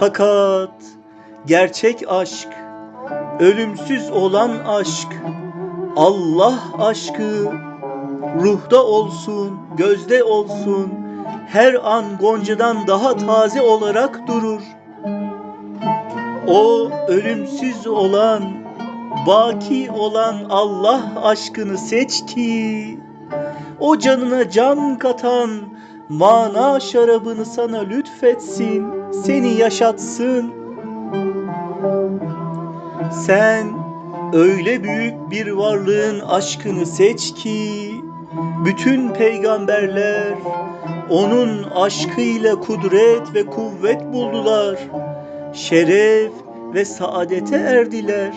Fakat gerçek aşk, ölümsüz olan aşk, Allah aşkı ruhda olsun, gözde olsun, her an Gonca'dan daha taze olarak durur. O ölümsüz olan, baki olan Allah aşkını seç ki, o canına can katan mana şarabını sana lütfetsin, seni yaşatsın. Sen öyle büyük bir varlığın aşkını seç ki, bütün peygamberler onun aşkıyla kudret ve kuvvet buldular. Şeref ve saadete erdiler.